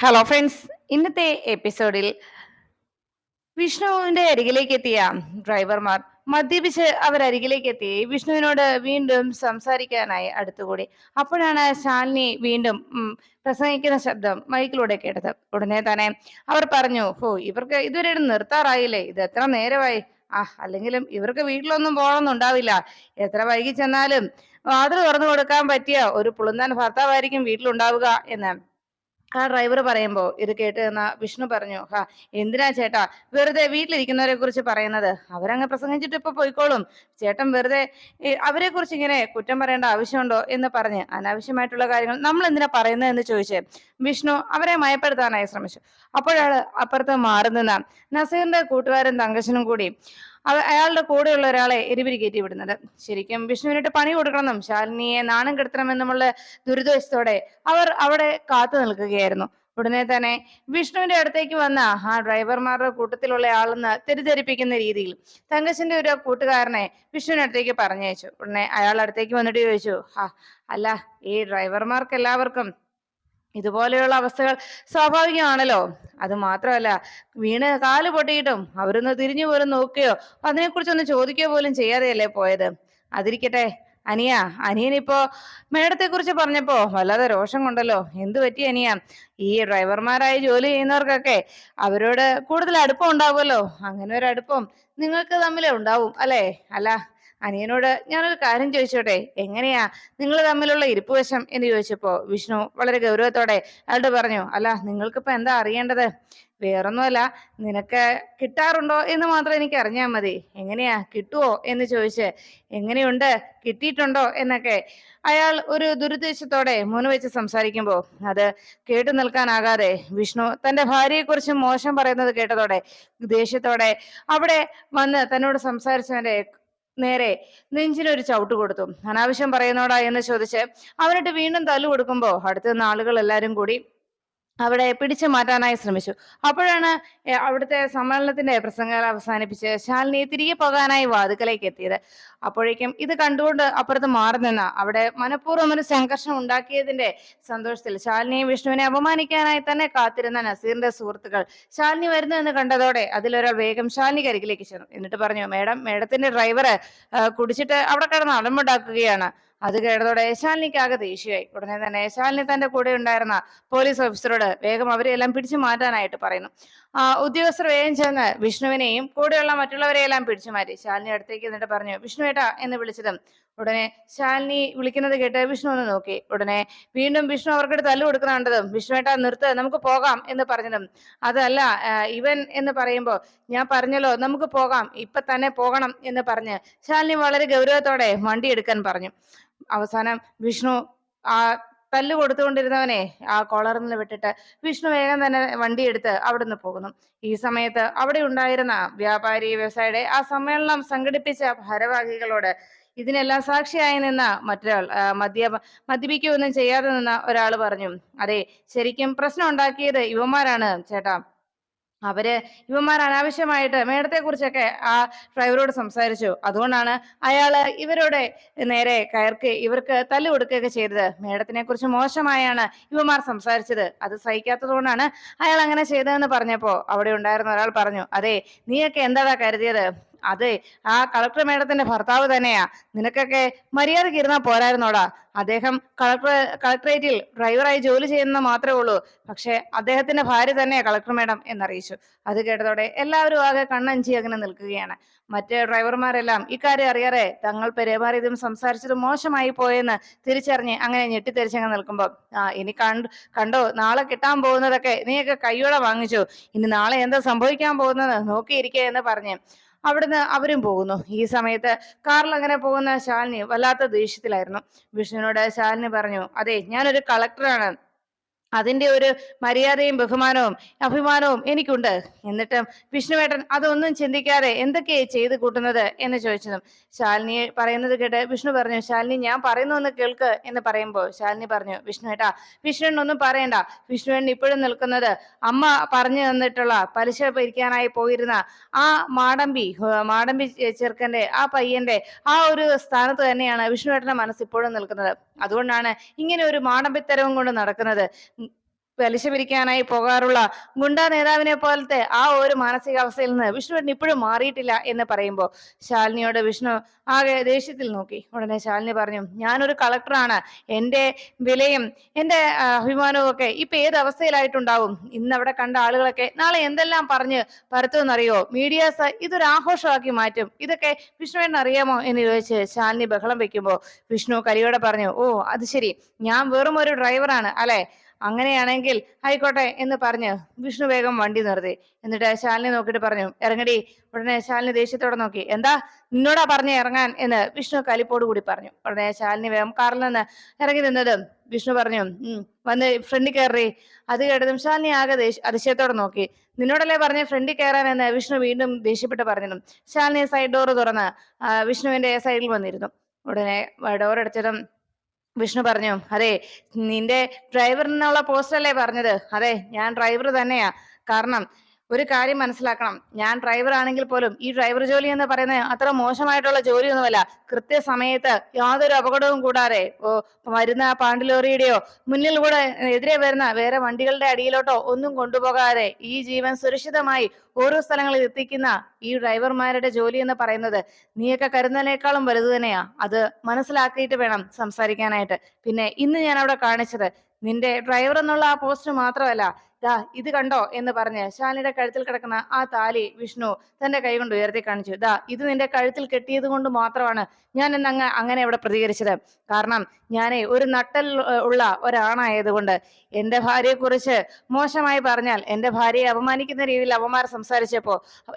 Hello friends ഇന്നത്തെ എപ്പിസോഡിൽ വിഷ്ണുവിന്റെ അരികിലേക്ക് എത്തിയ ഡ്രൈവർമാർ മദ്യപിച്ച് അവരരികിലേക്ക് എത്തി വിഷ്ണുവിനോട് വീണ്ടും സംസാരിക്കാനായി അടുത്തുകൂടി. അപ്പോഴാണ് ശാലിനി വീണ്ടും പ്രസംഗിക്കുന്ന ശബ്ദം മൈക്കിലൂടെ കേട്ടത്. ഉടനെ തന്നെ അവർ പറഞ്ഞു ഹോ ഇവർക്ക് ഇതുവരെ നിർത്താറായില്ലേ? ഇത് എത്ര നേരമായി? ആ അല്ലെങ്കിലും ഇവർക്ക് വീട്ടിലൊന്നും പോകണമെന്നുണ്ടാവില്ല എത്ര വൈകി ചെന്നാലും വാതിൽ തുറന്നു കൊടുക്കാൻ പറ്റിയ ഒരു പുളുന്താൻ ഭർത്താവായിരിക്കും വീട്ടിലുണ്ടാവുക എന്ന് ആ ഡ്രൈവർ പറയുമ്പോ ഇത് കേട്ട് നിന്ന വിഷ്ണു പറഞ്ഞു ഹാ എന്തിനാ ചേട്ടാ വെറുതെ വീട്ടിലിരിക്കുന്നവരെ കുറിച്ച് പറയുന്നത്? അവരങ്ങ് പ്രസംഗിച്ചിട്ട് ഇപ്പൊ പോയിക്കോളും. ചേട്ടൻ വെറുതെ അവരെ കുറിച്ച് ഇങ്ങനെ കുറ്റം പറയേണ്ട ആവശ്യമുണ്ടോ എന്ന് പറഞ്ഞ് അനാവശ്യമായിട്ടുള്ള കാര്യങ്ങൾ നമ്മൾ എന്തിനാ പറയുന്നത് എന്ന് ചോദിച്ച് വിഷ്ണു അവരെ മയപ്പെടുത്താനായി ശ്രമിച്ചു. അപ്പോഴാണ് അപ്പുറത്ത് മാറുന്ന നസീറിന്റെ കൂട്ടുകാരൻ തങ്കശനും കൂടി അയാളുടെ കൂടെയുള്ള ഒരാളെ എരിപിരി കയറ്റി വിടുന്നത്. ശരിക്കും വിഷ്ണുവിനിട്ട് പണി കൊടുക്കണമെന്നും ശാലിനിയെ നാണം കെടുത്തണമെന്നുമുള്ള ദുരിതവശത്തോടെ അവർ അവിടെ കാത്തു നിൽക്കുകയായിരുന്നു. ഉടനെ തന്നെ വിഷ്ണുവിന്റെ അടുത്തേക്ക് വന്ന ആ ഡ്രൈവർമാരുടെ കൂട്ടത്തിലുള്ള ആളെന്ന് തെറ്റിദ്ധരിപ്പിക്കുന്ന രീതിയിൽ തങ്കച്ചന്റെ ഒരു കൂട്ടുകാരനെ വിഷ്ണുവിന്റെ അടുത്തേക്ക് പറഞ്ഞയച്ചു. ഉടനെ അയാൾ അടുത്തേക്ക് വന്നിട്ട് ചോദിച്ചു ആ അല്ല ഈ ഡ്രൈവർമാർക്ക് എല്ലാവർക്കും ഇതുപോലെയുള്ള അവസ്ഥകൾ സ്വാഭാവികമാണല്ലോ. അത് മാത്രമല്ല വീണ് കാൽ പൊട്ടിയിട്ടും അവരൊന്ന് തിരിഞ്ഞു പോലും നോക്കുകയോ അതിനെക്കുറിച്ചൊന്ന് ചോദിക്കുകയോ പോലും ചെയ്യാതെയല്ലേ പോയത്? അതിരിക്കട്ടെ. അനിയ അനിയനിപ്പോ മേഡത്തെ കുറിച്ച് പറഞ്ഞപ്പോ വല്ലാതെ രോഷം കൊണ്ടല്ലോ. എന്തു പറ്റി അനിയ? ഈ ഡ്രൈവർമാരായി ജോലി ചെയ്യുന്നവർക്കൊക്കെ അവരോട് കൂടുതൽ അടുപ്പം ഉണ്ടാവുമല്ലോ. അങ്ങനെ ഒരു അടുപ്പം നിങ്ങൾക്ക് തമ്മിലേ ഉണ്ടാവും അല്ലേ? അല്ല അനിയനോട് ഞാനൊരു കാര്യം ചോദിച്ചോട്ടെ? എങ്ങനെയാ? നിങ്ങൾ തമ്മിലുള്ള ഇരിപ്പ് വശം എന്ന് ചോദിച്ചപ്പോ വിഷ്ണു വളരെ ഗൗരവത്തോടെ അയാളോട് പറഞ്ഞു അല്ല നിങ്ങൾക്കിപ്പോ എന്താ അറിയേണ്ടത്? വേറൊന്നുമല്ല നിനക്ക് കിട്ടാറുണ്ടോ എന്ന് മാത്രം എനിക്ക് അറിഞ്ഞാൽ മതി. എങ്ങനെയാ? കിട്ടുവോ? എന്ന് ചോദിച്ച് എങ്ങനെയുണ്ട്? കിട്ടിയിട്ടുണ്ടോ? എന്നൊക്കെ അയാൾ ഒരു ദുരുദ്ദേശത്തോടെ മുൻവെച്ച് സംസാരിക്കുമ്പോൾ അത് കേട്ടു നിൽക്കാനാകാതെ വിഷ്ണു തന്റെ ഭാര്യയെക്കുറിച്ച് മോശം പറയുന്നത് കേട്ടതോടെ ദേഷ്യത്തോടെ അവിടെ വന്ന് തന്നോട് സംസാരിച്ചവന്റെ നേരെ നെഞ്ചിനൊരു ചവിട്ട് കൊടുത്തു. അനാവശ്യം പറയുന്നോടാ എന്ന് ചോദിച്ച് അവനിട്ട് വീണ്ടും തല്ലു കൊടുക്കുമ്പോ അടുത്ത ആളുകൾ എല്ലാരും കൂടി അവിടെ പിടിച്ചു മാറ്റാനായി ശ്രമിച്ചു. അപ്പോഴാണ് അവിടുത്തെ സമ്മേളനത്തിന്റെ പ്രസംഗങ്ങൾ അവസാനിപ്പിച്ച് ശാലിനി തിരികെ പോകാനായി വാതുക്കലേക്ക് എത്തിയത്. അപ്പോഴേക്കും ഇത് കണ്ടുകൊണ്ട് അപ്പുറത്ത് മാറി നിന്ന അവിടെ മനഃപൂർവം ഒരു സംഘർഷം ഉണ്ടാക്കിയതിന്റെ സന്തോഷത്തിൽ ശാലിനിയും വിഷ്ണുവിനെ അപമാനിക്കാനായി തന്നെ കാത്തിരുന്ന നസീറിന്റെ സുഹൃത്തുക്കൾ ശാലിനി വരുന്നു എന്ന് കണ്ടതോടെ അതിലൊരാൾ വേഗം ശാലിനി കരികിലേക്ക് ചെന്നു. എന്നിട്ട് പറഞ്ഞു മേഡം മേഡത്തിന്റെ ഡ്രൈവർ കുടിച്ചിട്ട് അവിടെ കിടന്ന് അലമ്പുണ്ടാക്കുകയാണ് അത് കേട്ടതോടെ ഏശാലിനിക്കാകെ ദേഷ്യമായി. ഉടനെ തന്നെ ഏശാലിനി തന്റെ കൂടെ ഉണ്ടായിരുന്ന പോലീസ് ഓഫീസറോട് വേഗം അവരെ എല്ലാം പിടിച്ചു മാറ്റാനായിട്ട് പറയുന്നു. ഉദ്യോഗസ്ഥർ വേഗം ചെന്ന് വിഷ്ണുവിനെയും കൂടെയുള്ള മറ്റുള്ളവരെയെല്ലാം പിടിച്ചു മാറ്റി. ശാലിനി അടുത്തേക്ക് എന്നിട്ട് പറഞ്ഞു വിഷ്ണുവേട്ടാ എന്ന് വിളിച്ചതും ഉടനെ ശാലിനി വിളിക്കുന്നത് കേട്ട് വിഷ്ണു ഒന്ന് നോക്കി. ഉടനെ വീണ്ടും വിഷ്ണു അവർക്കിട്ട് തല്ലു കൊടുക്കുന്നുണ്ടതും വിഷ്ണുവേട്ടാ നിർത്ത് നമുക്ക് പോകാം എന്ന് പറഞ്ഞതും. അതല്ല ഇവൻ എന്ന് പറയുമ്പോ ഞാൻ പറഞ്ഞല്ലോ നമുക്ക് പോകാം ഇപ്പൊ തന്നെ പോകണം എന്ന് പറഞ്ഞ് ശാലിനി വളരെ ഗൗരവത്തോടെ വണ്ടി എടുക്കാൻ പറഞ്ഞു. അവസാനം വിഷ്ണു ആ തല്ല് കൊടുത്തുകൊണ്ടിരുന്നവനെ ആ കോളറിൽ നിന്ന് വിട്ടിട്ട് വിഷ്ണു വേഗം തന്നെ വണ്ടി എടുത്ത് അവിടുന്ന് പോകുന്നു. ഈ സമയത്ത് അവിടെ ഉണ്ടായിരുന്ന വ്യാപാരി വ്യവസായിയുടെ ആ സമ്മേളനം സംഘടിപ്പിച്ച ഭാരവാഹികളോട് ഇതിനെല്ലാം സാക്ഷിയായി നിന്ന മറ്റൊരാൾ മദ്യ മദ്യപിക്കുകയൊന്നും ചെയ്യാതെ നിന്ന ഒരാൾ പറഞ്ഞു അതെ ശരിക്കും പ്രശ്നം ഉണ്ടാക്കിയത് യുവമാരാണ് ചേട്ടാ. അവർ ഇവന്മാർ അനാവശ്യമായിട്ട് മേഡത്തെ കുറിച്ചൊക്കെ ആ ഡ്രൈവറോട് സംസാരിച്ചു. അതുകൊണ്ടാണ് അയാൾ ഇവരുടെ നേരെ കയർക്ക് ഇവർക്ക് തല്ലു കൊടുക്കുകയൊക്കെ ചെയ്തത്. മേഡത്തിനെ കുറിച്ച് മോശമായാണ് ഇവന്മാർ സംസാരിച്ചത്. അത് സഹിക്കാത്തത് കൊണ്ടാണ് അയാൾ അങ്ങനെ ചെയ്തതെന്ന് പറഞ്ഞപ്പോ അവിടെ ഉണ്ടായിരുന്ന ഒരാൾ പറഞ്ഞു അതെ നീയൊക്കെ എന്താടാ കരുതിയത്? അതെ ആ കളക്ടർ മേഡത്തിന്റെ ഭർത്താവ് തന്നെയാ. നിനക്കൊക്കെ മര്യാദയ്ക്ക് ഇരുന്നാ പോരായിരുന്നോടാ. അദ്ദേഹം കളക്ടർ കളക്ടറേറ്റിൽ ഡ്രൈവറായി ജോലി ചെയ്യുന്ന മാത്രമേ ഉള്ളൂ. പക്ഷെ അദ്ദേഹത്തിന്റെ ഭാര്യ തന്നെയാ കളക്ടർ മേഡം എന്നറിയിച്ചു. അത് കേട്ടതോടെ എല്ലാവരും ആകെ കണ്ണഞ്ചി അങ്ങനെ നിൽക്കുകയാണ്. മറ്റ് ഡ്രൈവർമാരെല്ലാം ഇക്കാര്യം അറിയാതെ തങ്ങൾ പെരുമാറിയതും സംസാരിച്ചതും മോശമായി പോയെന്ന് തിരിച്ചറിഞ്ഞ് അങ്ങനെ ഞെട്ടിത്തെരിച്ചങ്ങ് നിൽക്കുമ്പോൾ ആ ഇനി കണ്ടു കണ്ടോ നാളെ കിട്ടാൻ പോകുന്നതൊക്കെ നീയൊക്കെ കയ്യോടെ വാങ്ങിച്ചു. ഇനി നാളെ എന്താ സംഭവിക്കാൻ പോകുന്നത്? നോക്കിയിരിക്കുക എന്ന് പറഞ്ഞ് അവിടുന്ന് അവരും പോകുന്നു. ഈ സമയത്ത് കാറിൽ അങ്ങനെ പോകുന്ന ശാലിനി വല്ലാത്ത ദേഷ്യത്തിലായിരുന്നു. വിഷ്ണുവിനോട് ശാലിനി പറഞ്ഞു അതെ ഞാനൊരു കളക്ടറാണ് അതിന്റെ ഒരു മര്യാദയും ബഹുമാനവും അഭിമാനവും എനിക്കുണ്ട്. എന്നിട്ടും വിഷ്ണുവേട്ടൻ അതൊന്നും ചിന്തിക്കാതെ എന്തൊക്കെയാ ചെയ്ത് കൂട്ടുന്നത് എന്ന് ചോദിച്ചതും ശാലിനിയെ പറയുന്നത് കേട്ട് വിഷ്ണു പറഞ്ഞു ശാലിനി ഞാൻ പറയുന്നു കേൾക്ക് എന്ന് പറയുമ്പോൾ ശാലിനി പറഞ്ഞു വിഷ്ണുവേട്ടാ വിഷ്ണുവേട്ടൻ ഒന്നും പറയണ്ട. വിഷ്ണുവേട്ടൻ ഇപ്പോഴും നിൽക്കുന്നത് അമ്മ പറഞ്ഞു തന്നിട്ടുള്ള പലിശ പിരിക്കാനായി പോയിരുന്ന ആ മാടമ്പി മാടമ്പി ചെറുക്കന്റെ ആ പയ്യന്റെ ആ ഒരു സ്ഥാനത്ത് തന്നെയാണ് വിഷ്ണുവേട്ടന്റെ മനസ്സ് ഇപ്പോഴും നിൽക്കുന്നത്. അതുകൊണ്ടാണ് ഇങ്ങനെ ഒരു മാടമ്പിത്തരവും കൊണ്ട് നടക്കുന്നത്. പലിശ പോകാറുള്ള ഗുണ്ടാ നേതാവിനെ പോലത്തെ ആ ഒരു മാനസികാവസ്ഥയിൽ നിന്ന് വിഷ്ണുവേട്ടൻ ഇപ്പോഴും മാറിയിട്ടില്ല എന്ന് പറയുമ്പോൾ ശാലിനിയോട് വിഷ്ണു ആകെ ദേഷ്യത്തിൽ നോക്കി. ഉടനെ ശാലിനി പറഞ്ഞു ഞാനൊരു കളക്ടറാണ്. എന്റെ വിലയും എന്റെ അഭിമാനവും ഒക്കെ ഇപ്പൊ ഏത് അവസ്ഥയിലായിട്ടുണ്ടാവും? ഇന്ന് അവിടെ കണ്ട ആളുകളൊക്കെ നാളെ എന്തെല്ലാം പറഞ്ഞ് പരത്തുമെന്നറിയോ? മീഡിയാസ് ഇതൊരു ആഘോഷമാക്കി മാറ്റും. ഇതൊക്കെ വിഷ്ണുവേട്ടൻ അറിയാമോ? എന്ന് ചോദിച്ച് ശാലിനി ബഹളം വെക്കുമ്പോൾ വിഷ്ണു കരിയോടെ പറഞ്ഞു ഓ അത് ശരി. ഞാൻ വെറും ഒരു ഡ്രൈവറാണ് അല്ലെ? അങ്ങനെയാണെങ്കിൽ ആയിക്കോട്ടെ എന്ന് പറഞ്ഞ് വിഷ്ണു വേഗം വണ്ടി നിർത്തി. എന്നിട്ട് ശാലിനെ നോക്കിയിട്ട് പറഞ്ഞു ഇറങ്ങടി. ഉടനെ ശാലിനി ദേഷ്യത്തോടെ നോക്കി. എന്താ? നിന്നോടാ പറഞ്ഞ ഇറങ്ങാൻ എന്ന് വിഷ്ണു കൂടി പറഞ്ഞു. ഉടനെ ശാലിനി വേഗം കാറിൽ നിന്ന് ഇറങ്ങി നിന്നത് വിഷ്ണു പറഞ്ഞു വന്ന് ഫ്രണ്ടിൽ കയറി. അത് കേട്ടതും ശാലിനി ആകെ അതിശയത്തോടെ നോക്കി. നിന്നോടല്ലേ പറഞ്ഞ ഫ്രണ്ടിൽ കയറാൻ എന്ന് വിഷ്ണു വീണ്ടും ദേഷ്യപ്പെട്ട് പറഞ്ഞു ശാലിനി സൈഡ് ഡോറ് തുറന്ന് വിഷ്ണുവിന്റെ സൈഡിൽ വന്നിരുന്നു. ഉടനെ ഡോർ അടച്ചതും വിഷ്ണു പറഞ്ഞു അതെ നിന്റെ ഡ്രൈവറിനുള്ള എന്നുള്ള പോസ്റ്റ് അല്ലേ പറഞ്ഞത്? അതെ ഞാൻ ഡ്രൈവർ തന്നെയാ. കാരണം ഒരു കാര്യം മനസ്സിലാക്കണം. ഞാൻ ഡ്രൈവർ ആണെങ്കിൽ പോലും ഈ ഡ്രൈവർ ജോലി എന്ന് പറയുന്നത് അത്ര മോശമായിട്ടുള്ള ജോലിയൊന്നുമല്ല. കൃത്യസമയത്ത് യാതൊരു അപകടവും കൂടാതെ ഓ വരുന്ന പാണ്ടിലോറിയുടെയോ മുന്നിൽ കൂടെ എതിരെ വരുന്ന വേറെ വണ്ടികളുടെ അടിയിലോട്ടോ ഒന്നും കൊണ്ടുപോകാതെ ഈ ജീവൻ സുരക്ഷിതമായി ഓരോ സ്ഥലങ്ങളിൽ എത്തിക്കുന്ന ഈ ഡ്രൈവർമാരുടെ ജോലി എന്ന് പറയുന്നത് നീയൊക്കെ കരുതുന്നതിനേക്കാളും വലുത് തന്നെയാ. അത് മനസ്സിലാക്കിയിട്ട് വേണം സംസാരിക്കാനായിട്ട്. പിന്നെ ഇന്ന് ഞാൻ അവിടെ കാണിച്ചത് നിന്റെ ഡ്രൈവർ എന്നുള്ള ആ പോസ്റ്റ് മാത്രമല്ല ദാ ഇത് കണ്ടോ എന്ന് പറഞ്ഞ് ശാലിയുടെ കഴുത്തിൽ കിടക്കുന്ന ആ താലി വിഷ്ണു തന്റെ കൈ കൊണ്ട് ഉയർത്തി കാണിച്ചു. ദാ ഇത് നിന്റെ കഴുത്തിൽ കെട്ടിയത് കൊണ്ട് മാത്രമാണ് ഞാൻ ഇന്ന് അങ്ങ് അങ്ങനെ അവിടെ പ്രതികരിച്ചത്. കാരണം ഞാനേ ഒരു നട്ടൽ ഉള്ള ഒരാണായതുകൊണ്ട് എന്റെ ഭാര്യയെ കുറിച്ച് മോശമായി പറഞ്ഞാൽ എന്റെ ഭാര്യയെ അപമാനിക്കുന്ന രീതിയിൽ അപമാനം സംസാരിച്ചപ്പോ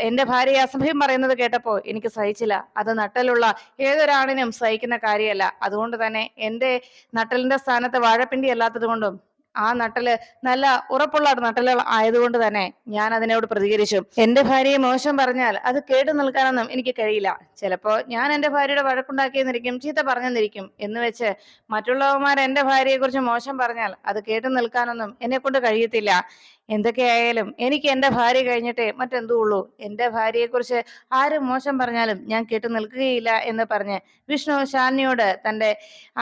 എന്റെ ഭാര്യയെ അസഭ്യം പറയുന്നത് കേട്ടപ്പോ എനിക്ക് സഹിച്ചില്ല. അത് നട്ടലുള്ള ഏതൊരാണിനും സഹിക്കുന്ന കാര്യമല്ല. അതുകൊണ്ട് തന്നെ എന്റെ നട്ടലിന്റെ സ്ഥാനത്ത് വാഴപ്പിണ്ടി അല്ലാത്തത് കൊണ്ടും ആ നട്ടൽ നല്ല ഉറപ്പുള്ള നട്ടലുകൾ ആയതുകൊണ്ട് തന്നെ ഞാൻ അതിനോട് പ്രതികരിച്ചു. എന്റെ ഭാര്യയെ മോശം പറഞ്ഞാൽ അത് കേട്ടു നിൽക്കാനൊന്നും എനിക്ക് കഴിയില്ല. ചിലപ്പോ ഞാൻ എന്റെ ഭാര്യയുടെ വഴക്കുണ്ടാക്കിയെന്നിരിക്കും ചീത്ത പറഞ്ഞെന്നിരിക്കും എന്ന് വെച്ച് മറ്റുള്ളവന്മാർ എന്റെ ഭാര്യയെ കുറിച്ച് മോശം പറഞ്ഞാൽ അത് കേട്ടു നിൽക്കാനൊന്നും എന്നെ കൊണ്ട് കഴിയത്തില്ല. എന്തൊക്കെയായാലും എനിക്ക് എന്റെ ഭാര്യ കഴിഞ്ഞിട്ടേ മറ്റെന്തൂ ഉള്ളൂ എന്റെ ഭാര്യയെ കുറിച്ച് ആരും മോശം പറഞ്ഞാലും ഞാൻ കേട്ടു നിൽക്കുകയില്ല എന്ന് പറഞ്ഞ് വിഷ്ണു ശാലിനിയോട് തന്റെ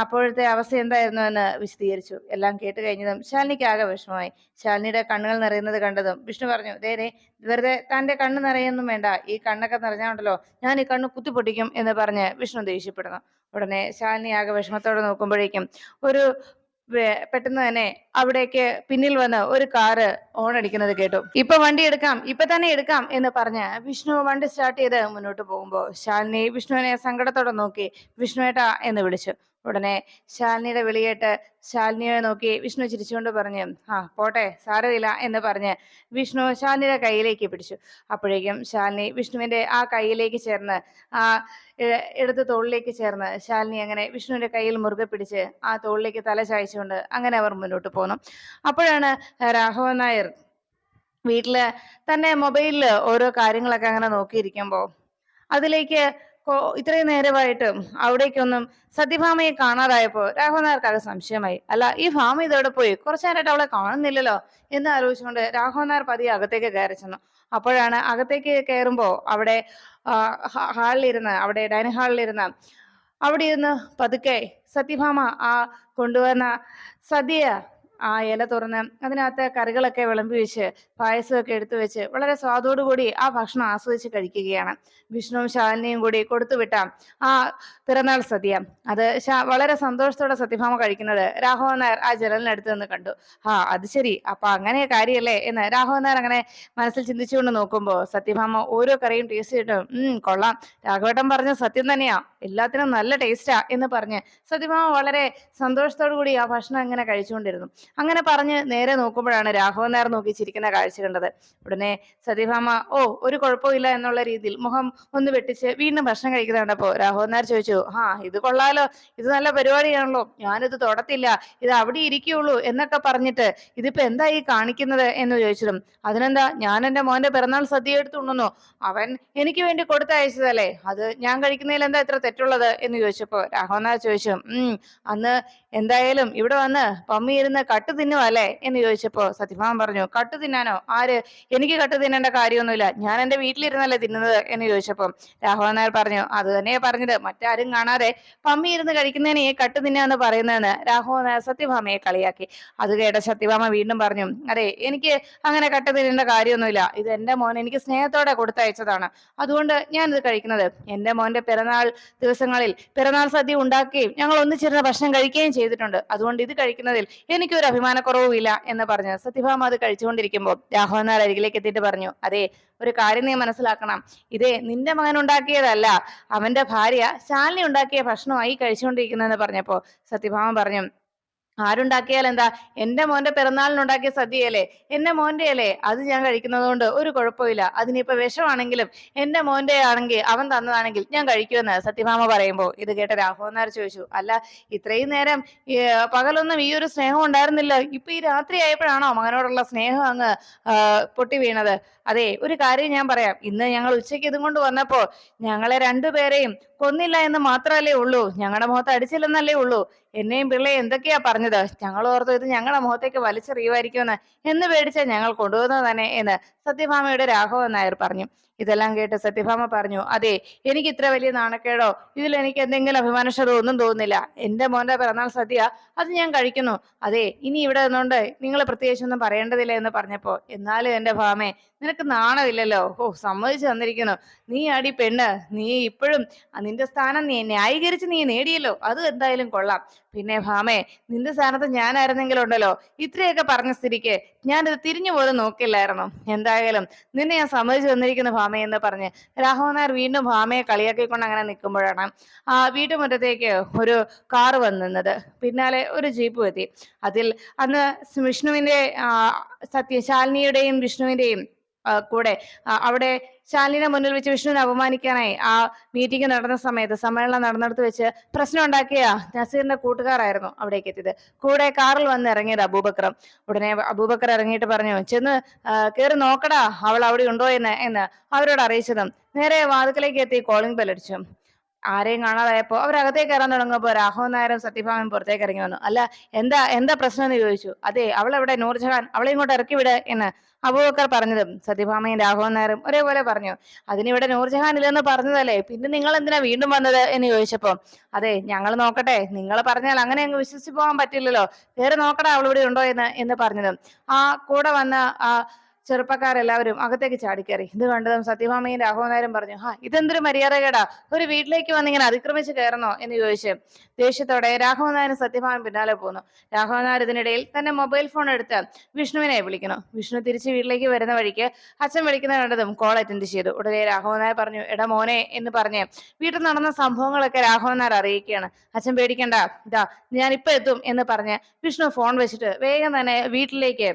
അപ്പോഴത്തെ അവസ്ഥ എന്തായിരുന്നു എന്ന് വിശദീകരിച്ചു. എല്ലാം കേട്ട് കഴിഞ്ഞതും ശാലിനിക്ക് ആകെ വിഷമമായി. ശാലിനിയുടെ കണ്ണുകൾ നിറയുന്നത് കണ്ടതും വിഷ്ണു പറഞ്ഞു ദേനെ വെറുതെ തന്റെ കണ്ണ് നിറയൊന്നും വേണ്ട. ഈ കണ്ണൊക്കെ നിറഞ്ഞാണ്ടല്ലോ ഞാൻ ഈ കണ്ണ് കുത്തിപ്പൊട്ടിക്കും എന്ന് പറഞ്ഞ് വിഷ്ണു ദേഷ്യപ്പെടുന്നു. ഉടനെ ശാലിനി ആകെ വിഷമത്തോടെ നോക്കുമ്പോഴേക്കും ഒരു പെട്ടെന്ന് തന്നെ അവിടേക്ക് പിന്നിൽ വന്ന് ഒരു കാറ് ഓൺ അടിക്കുന്നത് കേട്ടു. ഇപ്പൊ വണ്ടി എടുക്കാം ഇപ്പൊ തന്നെ എടുക്കാം എന്ന് പറഞ്ഞ് വിഷ്ണു വണ്ടി സ്റ്റാർട്ട് ചെയ്ത് മുന്നോട്ട് പോകുമ്പോ ശാലിനി വിഷ്ണുവിനെ സങ്കടത്തോടെ നോക്കി വിഷ്ണുവേട്ടാ എന്ന് വിളിച്ചു. ഉടനെ ശാലിനിയുടെ വിളിയേട്ട് ശാലിനിയെ നോക്കി വിഷ്ണു ചിരിച്ചുകൊണ്ട് പറഞ്ഞു ആ പോട്ടെ സാരമില്ല എന്ന് പറഞ്ഞ് വിഷ്ണു ശാലിനിയുടെ കയ്യിലേക്ക് പിടിച്ചു. അപ്പോഴേക്കും ശാലിനി വിഷ്ണുവിന്റെ ആ കയ്യിലേക്ക് ചേർന്ന് ആ എടുത്ത തോളിലേക്ക് ചേർന്ന് ശാലിനി അങ്ങനെ വിഷ്ണുവിന്റെ കയ്യിൽ മുറുകെ പിടിച്ച് ആ തോളിലേക്ക് തല ചായച്ചുകൊണ്ട് അങ്ങനെ അവർ മുന്നോട്ട് പോന്നു. അപ്പോഴാണ് രാഘവൻ നായർ വീട്ടിൽ തന്നെ മൊബൈലിൽ ഓരോ കാര്യങ്ങളൊക്കെ അങ്ങനെ നോക്കിയിരിക്കുമ്പോ അതിലേക്ക് ഇത്രയും നേരമായിട്ടും അവിടേക്കൊന്നും സത്യഭാമയെ കാണാതായപ്പോ രാഘവനാർക്കാകെ സംശയമായി. അല്ല ഈ ഭാമ ഇതോടെ പോയി? കുറച്ചു നേരമായിട്ട് അവളെ കാണുന്നില്ലല്ലോ? എന്ന് ആലോചിച്ചുകൊണ്ട് രാഘവനാർ പതിയെ അകത്തേക്ക് കയറി ചെന്നു. അപ്പോഴാണ് അകത്തേക്ക് കയറുമ്പോ അവിടെ ഹാളിലിരുന്ന് അവിടെ ഡൈനിങ് ഹാളിലിരുന്ന് അവിടെ ഇരുന്ന് പതുക്കെ സത്യഭാമ ആ കൊണ്ടുവന്ന സദ്യ ആ ഇല തുറന്ന് അതിനകത്ത് കറികളൊക്കെ വിളമ്പി വെച്ച് പായസമൊക്കെ എടുത്തു വെച്ച് വളരെ സ്വാദോടുകൂടി ആ ഭക്ഷണം ആസ്വദിച്ച് കഴിക്കുകയാണ്. വിഷ്ണുവും ശാലിനിയും കൂടി കൊടുത്തുവിട്ട ആ പിറന്നാൾ സദ്യ. അത് വളരെ സന്തോഷത്തോടെ സത്യഭാമ കഴിക്കുന്നത് രാഘവൻ നായർ ആ ജനലിനടുത്ത് നിന്ന് കണ്ടു. ആ അത് ശരി. അപ്പൊ അങ്ങനെ കാര്യമല്ലേ എന്ന് രാഘവൻ നായർ അങ്ങനെ മനസ്സിൽ ചിന്തിച്ചുകൊണ്ട് നോക്കുമ്പോൾ സത്യഭാമ ഓരോ കറിയും ടേസ്റ്റ് ചെയ്തിട്ടും ഉം കൊള്ളാം. രാഘവേട്ടൻ പറഞ്ഞ സത്യം തന്നെയാ. എല്ലാത്തിനും നല്ല ടേസ്റ്റാ എന്ന് പറഞ്ഞ് സത്യഭാമ വളരെ സന്തോഷത്തോടു കൂടി ആ ഭക്ഷണം ഇങ്ങനെ കഴിച്ചുകൊണ്ടിരുന്നു. അങ്ങനെ പറഞ്ഞ് നേരെ നോക്കുമ്പോഴാണ് രാഘവൻ നായർ നോക്കി ചിരിക്കുന്ന കാഴ്ച കണ്ടത്. ഉടനെ സതീഭാമ ഓ ഒരു കുഴപ്പമില്ല എന്നുള്ള രീതിയിൽ മുഖം ഒന്ന് വെട്ടിച്ച് വീണ്ടും ഭക്ഷണം കഴിക്കുന്ന കണ്ടപ്പോ രാഘവൻ നായർ ചോദിച്ചു ആ ഇത് കൊള്ളാലോ ഇത് നല്ല പരിപാടിയാണല്ലോ ഞാനിത് തൊടത്തില്ല ഇത് അവിടെ ഇരിക്കുള്ളൂ എന്നൊക്കെ പറഞ്ഞിട്ട് ഇതിപ്പോ എന്താ ഈ കാണിക്കുന്നത്? എന്ന് ചോദിച്ചതും അതിനെന്താ ഞാൻ എന്റെ മോന്റെ പിറന്നാൾ സദ്യ എടുത്തുണ്ടെന്നോ? അവൻ എനിക്ക് വേണ്ടി കൊടുത്തയച്ചതല്ലേ അത് ഞാൻ കഴിക്കുന്നതിൽ എന്താ ഇത്ര തെറ്റുള്ളത്? എന്ന് ചോദിച്ചപ്പോ രാഘവൻ നായർ ചോദിച്ചു ഉം അന്ന് എന്തായാലും ഇവിടെ വന്ന് പമ്മി ഇരുന്ന് കട്ട് തിന്നുവല്ലേ എന്ന് ചോദിച്ചപ്പോ സത്യഭാമൻ പറഞ്ഞു കട്ട് തിന്നാനോ? ആര്? എനിക്ക് കട്ട് തിന്നേണ്ട കാര്യമൊന്നുമില്ല. ഞാൻ എന്റെ വീട്ടിലിരുന്നല്ലേ തിന്നുന്നത്? എന്ന് ചോദിച്ചപ്പം രാഘവൻ നായർ പറഞ്ഞു അത് തന്നെയാ പറഞ്ഞത്. മറ്റാരും കാണാതെ പമ്മി ഇരുന്ന് കഴിക്കുന്നതിനെ കട്ട് തിന്നാന്ന് പറയുന്നതെന്ന് രാഘവൻ നായർ സത്യഭാമയെ കളിയാക്കി. അത് കേട്ട സത്യഭാമ വീണ്ടും പറഞ്ഞു അതെ എനിക്ക് അങ്ങനെ കട്ട് തിന്നേണ്ട കാര്യമൊന്നുമില്ല. ഇത് എന്റെ മോൻ എനിക്ക് സ്നേഹത്തോടെ കൊടുത്തയച്ചതാണ്. അതുകൊണ്ട് ഞാൻ ഇത് കഴിക്കുന്നത്. എന്റെ മോന്റെ പിറന്നാൾ ദിവസങ്ങളിൽ പിറന്നാൾ സദ്യ ഉണ്ടാക്കുകയും ഞങ്ങൾ ഒന്നിച്ചിരുന്ന ഭക്ഷണം കഴിക്കുകയും ചെയ്തിട്ടുണ്ട്. അതുകൊണ്ട് ഇത് കഴിക്കുന്നതിൽ എനിക്കൊരു അഭിമാനക്കുറവുമില്ല എന്ന് പറഞ്ഞു. സത്യഭാമ അത് കഴിച്ചുകൊണ്ടിരിക്കുമ്പോൾ രാഘവൻ നായർ അരികിലേക്ക് എത്തിയിട്ട് പറഞ്ഞു അതെ ഒരു കാര്യം നീ മനസ്സിലാക്കണം. ഇതേ നിന്റെ മകൻ ഉണ്ടാക്കിയതല്ല. അവന്റെ ഭാര്യ ശാലിനി ഉണ്ടാക്കിയ ഭക്ഷണമായി കഴിച്ചുകൊണ്ടിരിക്കുന്നതെന്ന് പറഞ്ഞപ്പോ സത്യഭാമ പറഞ്ഞു ആരുണ്ടാക്കിയാൽ എന്താ എന്റെ മോന്റെ പിറന്നാളിനുണ്ടാക്കിയ സദ്യയല്ലേ? എന്റെ മോന്റെ അല്ലേ അത് ഞാൻ കഴിക്കുന്നത് കൊണ്ട് ഒരു കുഴപ്പമില്ല. അതിനിപ്പോ വിഷമാണെങ്കിലും എന്റെ മോന്റെ ആണെങ്കിൽ അവൻ തന്നതാണെങ്കിൽ ഞാൻ കഴിക്കുമെന്ന് സത്യഭാമ പറയുമ്പോൾ. ഇത് കേട്ട രാഘവൻ ചോദിച്ചു അല്ല ഇത്രയും നേരം പകലൊന്നും ഈ ഒരു സ്നേഹം ഉണ്ടായിരുന്നില്ല. ഇപ്പൊ ഈ രാത്രി ആയപ്പോഴാണോ മകനോടുള്ള സ്നേഹം അങ്ങ് പൊട്ടി വീണത്? അതെ ഒരു കാര്യം ഞാൻ പറയാം. ഇന്ന് ഞങ്ങൾ ഉച്ചയ്ക്ക് ഇതും കൊണ്ട് വന്നപ്പോ ഞങ്ങളെ രണ്ടുപേരെയും കൊന്നില്ല എന്ന് മാത്രമല്ലേ ഉള്ളൂ. ഞങ്ങളുടെ മുഖത്ത് അടിച്ചില്ലെന്നല്ലേ ഉള്ളൂ. എന്നെയും പിള്ളയെ എന്തൊക്കെയാ പറഞ്ഞത്? ഞങ്ങൾ ഓർത്തു ഇത് ഞങ്ങളുടെ മുഖത്തേക്ക് വലിച്ചെറിയുമായിരിക്കുമെന്ന് എന്ന് പേടിച്ച ഞങ്ങൾ കൊണ്ടുവന്നത് തന്നെ എന്ന് സത്യഭാമയുടെ രാഘവൻ നായർ പറഞ്ഞു. ഇതെല്ലാം കേട്ട് സത്യഭാമ പറഞ്ഞു അതെ എനിക്ക് ഇത്ര വലിയ നാണക്കേടോ? ഇതിൽ എനിക്ക് എന്തെങ്കിലും അഭിമാനക്ഷതോ ഒന്നും തോന്നുന്നില്ല. എന്റെ മോന്റെ പിറന്നാൾ സദ്യ അത് ഞാൻ കഴിക്കുന്നു. അതെ ഇനി ഇവിടെ നിന്നുകൊണ്ട് നിങ്ങൾ പ്രത്യേകിച്ചൊന്നും പറയേണ്ടതില്ല എന്ന് പറഞ്ഞപ്പോ എന്നാലും എന്റെ ഭാമേ നിനക്ക് നാണമില്ലല്ലോ? ഓ സമ്മതിച്ചു തന്നിരിക്കുന്നു. നീ ആടി പെണ്ണ് നീ ഇപ്പോഴും നിന്റെ സ്ഥാനം നീ ന്യായീകരിച്ച് നീ നേടിയല്ലോ. അത് എന്തായാലും കൊള്ളാം. പിന്നെ ഭാമേ നിന്റെ സ്ഥാനത്ത് ഞാനായിരുന്നെങ്കിലും ഉണ്ടല്ലോ. ഇത്രയൊക്കെ പറഞ്ഞ സ്ഥിതിക്ക് ഞാനിത് തിരിഞ്ഞു പോലും നോക്കില്ലായിരുന്നു. എന്തായാലും നിന്നെ ഞാൻ സമ്മതിച്ചു തന്നിരിക്കുന്നു എന്ന് പറഞ്ഞ്. രാഘവൻ നായർ വീണ്ടും ഭാമയെ കളിയാക്കിക്കൊണ്ട് അങ്ങനെ നിൽക്കുമ്പോഴാണ് ആ വീട്ടുമുറ്റത്തേക്ക് ഒരു കാറ് വന്നു നിന്നത് പിന്നാലെ ഒരു ജീപ്പ് എത്തി. അതിൽ അന്ന് വിഷ്ണുവിന്റെ സത്യ ശാലിനിയുടെയും വിഷ്ണുവിന്റെയും കൂടെ. അവിടെ ശാലിനെ മുന്നിൽ വെച്ച് വിഷ്ണുവിനെ അപമാനിക്കാനായി ആ മീറ്റിംഗ് നടന്ന സമയത്ത് സമ്മേളനം നടന്നിടത്ത് വെച്ച് പ്രശ്നം ഉണ്ടാക്കിയ നസീറിന്റെ കൂട്ടുകാരായിരുന്നു അവിടേക്ക് എത്തിയത്. കൂടെ കാറിൽ വന്ന് ഇറങ്ങിയത് അബൂബക്കറും. ഉടനെ അബൂബക്കർ ഇറങ്ങിയിട്ട് പറഞ്ഞു ചെന്ന് കയറി നോക്കടാ അവൾ അവിടെ ഉണ്ടോ എന്ന് എന്ന് അവരോട് അറിയിച്ചതും നേരെ വാതുക്കലേക്ക് എത്തി കോളിംഗ് ബെല്ലടിച്ചു ആരെയും കാണാതായപ്പോ അവരകത്തേക്ക് കയറാൻ തുടങ്ങുമ്പോ രാഘവൻ നായരും സത്യഭാമൻ പുറത്തേക്ക് ഇറങ്ങി വന്നു. അല്ല എന്താ എന്താ പ്രശ്നം എന്ന് ചോദിച്ചു. അതെ അവൾ എവിടെ നൂർജഹാൻ അവളെ ഇങ്ങോട്ട് ഇറക്കി വിട് എന്ന് അബൂബക്കർ പറഞ്ഞതും സത്യഭാമയും രാഘവൻ നായരും ഒരേപോലെ പറഞ്ഞു. അതിനിവിടെ നൂർജഹാൻ ഇല്ലെന്ന് പറഞ്ഞതല്ലേ? പിന്നെ നിങ്ങൾ എന്തിനാ വീണ്ടും വന്നത് എന്ന് ചോദിച്ചപ്പോ അതെ ഞങ്ങൾ നോക്കട്ടെ. നിങ്ങൾ പറഞ്ഞാൽ അങ്ങനെ അങ്ങ് വിശ്വസിച്ച് പോകാൻ പറ്റില്ലല്ലോ. വേറെ നോക്കടാ അവൾ ഇവിടെ ഉണ്ടോ എന്ന് എന്ന് പറഞ്ഞതും. ആ കൂടെ വന്ന ആ ചെറുപ്പക്കാരെല്ലാവരും അകത്തേക്ക് ചാടിക്കയറി ഇത് കണ്ടതും സത്യഭാമയും രാഘവനായരും പറഞ്ഞു ഹാ ഇതെന്തൊരു മര്യാദകേടാ? ഒരു വീട്ടിലേക്ക് വന്നിങ്ങനെ അതിക്രമിച്ച് കയറണോ എന്ന് ചോദിച്ച് ദേഷ്യത്തോടെ രാഘവനായരും സത്യഭാമയും പിന്നാലെ പോന്നു. രാഘവനായർ ഇതിനിടയിൽ തന്റെ മൊബൈൽ ഫോൺ എടുത്ത് വിഷ്ണുവിനെ വിളിക്കണം വിഷ്ണു തിരിച്ച് വീട്ടിലേക്ക് വരുന്ന വഴിക്ക് അച്ഛൻ വിളിക്കുന്ന കണ്ടതും കോൾ അറ്റൻഡ് ചെയ്തു. ഉടനെ രാഘവനായർ പറഞ്ഞു എടാ മോനെ എന്ന് പറഞ്ഞ് വീട്ടിൽ നടന്ന സംഭവങ്ങളൊക്കെ രാഘവനാർ നായർ അറിയിക്കുകയാണ്. അച്ഛൻ പേടിക്കണ്ട. ഇതാ ഞാൻ ഇപ്പൊ എത്തും എന്ന് പറഞ്ഞ് വിഷ്ണു ഫോൺ വെച്ചിട്ട് വേഗം തന്നെ വീട്ടിലേക്ക്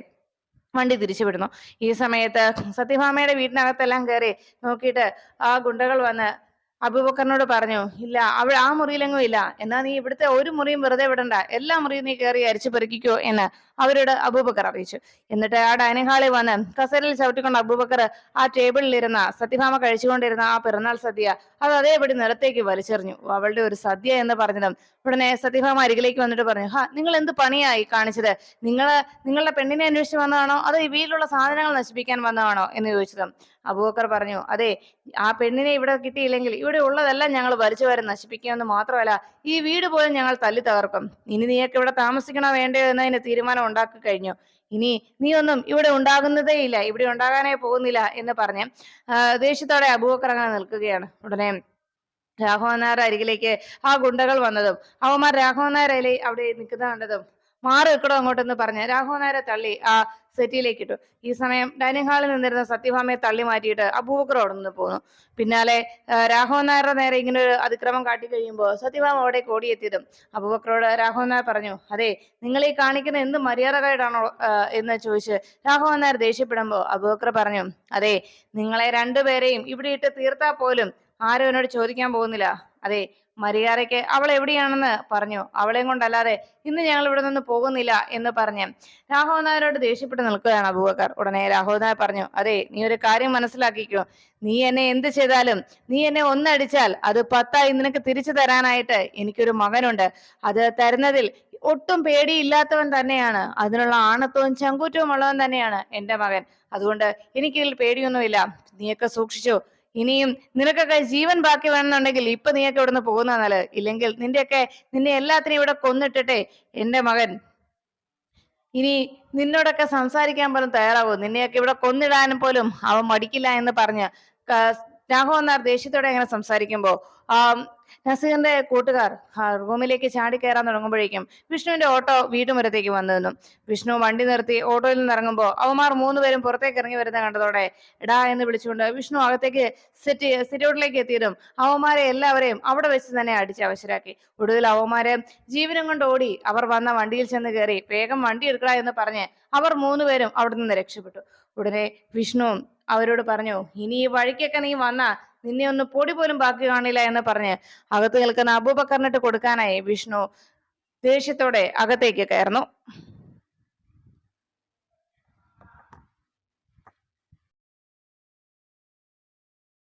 വണ്ടി തിരിച്ചുവിടുന്നു. ഈ സമയത്ത് സത്യഭാമയുടെ വീടിനകത്തെല്ലാം കയറി നോക്കിയിട്ട് ആ ഗുണ്ടകൾ വന്ന് അബൂബക്കറിനോട് പറഞ്ഞു ഇല്ല അവൾ ആ മുറിയിലെങ്ങും ഇല്ല. എന്നാ നീ ഇവിടുത്തെ ഒരു മുറിയും വെറുതെ വിടണ്ട. എല്ലാ മുറിയും നീ കയറി അരിച്ചു പെറുക്കിക്കോ എന്ന് അവരോട് അബൂബക്കർ അറിയിച്ചു. എന്നിട്ട് ആ ഡൈനിങ് ഹാളിൽ വന്ന് കസേരയിൽ ചവിട്ടിക്കൊണ്ട് അബൂബക്കർ ആ ടേബിളിലിരുന്ന സത്യഭാമ കഴിച്ചുകൊണ്ടിരുന്ന ആ പിറന്നാൾ സദ്യ അത് അതേപടി നിലത്തേക്ക് വലിച്ചെറിഞ്ഞു. അവളുടെ ഒരു സദ്യ എന്ന് പറഞ്ഞതും ഉടനെ സത്യഭാമ അരികിലേക്ക് വന്നിട്ട് പറഞ്ഞു ഹാ നിങ്ങൾ എന്ത് പണിയായി കാണിച്ചത്? നിങ്ങൾ നിങ്ങളുടെ പെണ്ണിനെ അന്വേഷിച്ച് വന്നതാണോ? അതോ ഈ വീട്ടിലുള്ള സാധനങ്ങൾ നശിപ്പിക്കാൻ വന്നതാണോ? എന്ന് ചോദിച്ചതും അബൂബക്കർ പറഞ്ഞു അതെ ആ പെണ്ണിനെ ഇവിടെ കിട്ടിയില്ലെങ്കിൽ ഇവിടെ ഉള്ളതെല്ലാം ഞങ്ങൾ വലിച്ചു വരെ നശിപ്പിക്കുമെന്ന് മാത്രമല്ല ഈ വീട് പോലും ഞങ്ങൾ തല്ലി തകർക്കും. ഇനി നീയൊക്കെ ഇവിടെ താമസിക്കണോ വേണ്ടയോ എന്നതിന് തീരുമാനം ഉണ്ടാക്കി കഴിഞ്ഞു. ഇനി നീ ഒന്നും ഇവിടെ ഉണ്ടാകുന്നതേ ഇല്ല ഇവിടെ ഉണ്ടാകാനേ പോകുന്നില്ല എന്ന് പറഞ്ഞ് ദേഷ്യത്തോടെ അബൂബക്കർ അങ്ങനെ നിൽക്കുകയാണ്. ഉടനെ രാഘവൻ നായർ അരികിലേക്ക് ആ ഗുണ്ടകൾ വന്നതും അവന്മാർ രാഘവൻ നായർ അവിടെ നിൽക്കുന്ന കണ്ടതും മാറി നിൽക്കണോ അങ്ങോട്ടെന്ന് പറഞ്ഞ് രാഘവ നായരെ തള്ളി ആ സെറ്റിയിലേക്ക് ഇട്ടു. ഈ സമയം ഡൈനിങ് ഹാളിൽ നിന്നിരുന്ന സത്യഭാമയെ തള്ളി മാറ്റിയിട്ട് അബൂബക്കർ അവിടെ നിന്ന് പോന്നു. പിന്നാലെ രാഘവൻ നായരുടെ നേരെ ഇങ്ങനെ ഒരു അതിക്രമം കാട്ടി കഴിയുമ്പോൾ സത്യഭാമ അവിടെ കോടിയെത്തിയതും അബൂബക്കറോട് രാഘവൻ നായർ പറഞ്ഞു അതെ നിങ്ങൾ ഈ കാണിക്കുന്ന എന്ത് മര്യാദകേടാണോ എന്ന് ചോദിച്ച് രാഘവൻ നായർ ദേഷ്യപ്പെടുമ്പോൾ അബൂബക്കർ പറഞ്ഞു അതെ നിങ്ങളെ രണ്ടുപേരെയും ഇവിടെ ഇട്ട് തീർത്താൽ പോലും ആരും എന്നോട് ചോദിക്കാൻ പോകുന്നില്ല. അതെ മരിയാറയ്ക്ക് അവൾ എവിടെയാണെന്ന് പറഞ്ഞു. അവളെയും കൊണ്ടല്ലാതെ ഇന്ന് ഞങ്ങൾ ഇവിടെ നിന്ന് പോകുന്നില്ല എന്ന് പറഞ്ഞ് രാഘവൻ ദേഷ്യപ്പെട്ട് നിൽക്കുകയാണ് അബൂബക്കർ. ഉടനെ രാഘവൻ പറഞ്ഞു അതെ നീ ഒരു കാര്യം മനസ്സിലാക്കിക്കോ. നീ എന്നെ എന്ത് ചെയ്താലും നീ എന്നെ ഒന്നടിച്ചാൽ അത് പത്തായി നിനക്ക് തിരിച്ചു തരാനായിട്ട് എനിക്കൊരു മകനുണ്ട്. അത് തരുന്നതിൽ ഒട്ടും പേടിയില്ലാത്തവൻ തന്നെയാണ്. അതിനുള്ള ആണത്വവും ചങ്കൂറ്റവും ഉള്ളവൻ തന്നെയാണ് എന്റെ മകൻ. അതുകൊണ്ട് എനിക്കിതിൽ പേടിയൊന്നുമില്ല. നീയൊക്കെ സൂക്ഷിച്ചു. ഇനിയും നിനക്കൊക്കെ ജീവൻ ബാക്കി വേണമെന്നുണ്ടെങ്കിൽ ഇപ്പൊ നീയൊക്കെ ഇവിടുന്ന് പോകുന്ന നല്ലത്. ഇല്ലെങ്കിൽ നിന്റെയൊക്കെ നിന്നെ എല്ലാത്തിനെയും ഇവിടെ കൊന്നിട്ടിട്ടെ എന്റെ മകൻ ഇനി നിന്നോടൊക്കെ സംസാരിക്കാൻ പോലും തയ്യാറാവൂ. നിന്നെയൊക്കെ ഇവിടെ കൊന്നിടാനും പോലും അവൻ മടിക്കില്ല എന്ന് പറഞ്ഞ് രാഘവൻ ദേഷ്യത്തോടെ അങ്ങനെ സംസാരിക്കുമ്പോ ആ നസീറിന്റെ കൂട്ടുകാർ റൂമിലേക്ക് ചാടി കയറാൻ തുടങ്ങുമ്പോഴേക്കും വിഷ്ണുവിന്റെ ഓട്ടോ വീട്ടുമുരത്തേക്ക് വന്നു നിന്നു. വിഷ്ണു വണ്ടി നിർത്തി ഓട്ടോയിൽ നിന്ന് ഇറങ്ങുമ്പോൾ അവന്മാർ മൂന്നുപേരും പുറത്തേക്ക് ഇറങ്ങി വരുന്ന കണ്ടതോടെ എടാ എന്ന് വിളിച്ചുകൊണ്ട് വിഷ്ണു അകത്തേക്ക് സിറ്റി സിറ്റൗട്ടിലേക്ക് എത്തിയതും അവന്മാരെ എല്ലാവരെയും അവിടെ വെച്ച് തന്നെ അടിച്ച് അവശരാക്കി. ഒടുവിൽ അവന്മാരെ ജീവനം കൊണ്ട് ഓടി അവർ വന്ന വണ്ടിയിൽ ചെന്ന് കയറി വേഗം വണ്ടി എടുക്കടാ എന്ന് പറഞ്ഞ് അവർ മൂന്നുപേരും അവിടെ നിന്ന് രക്ഷപ്പെട്ടു. ഉടനെ വിഷ്ണു അവരോട് പറഞ്ഞു ഇനി ഈ വഴിക്കൊക്കെ നീ വന്നാ നിന്നെ ഒന്ന് പൊടി പോലും ബാക്കി കാണില്ല എന്ന് പറഞ്ഞ് അകത്ത് നിൽക്കുന്ന അബൂബക്കറിനിട്ട് കൊടുക്കാനായി വിഷ്ണു ദേഷ്യത്തോടെ അകത്തേക്ക് കയറുന്നു.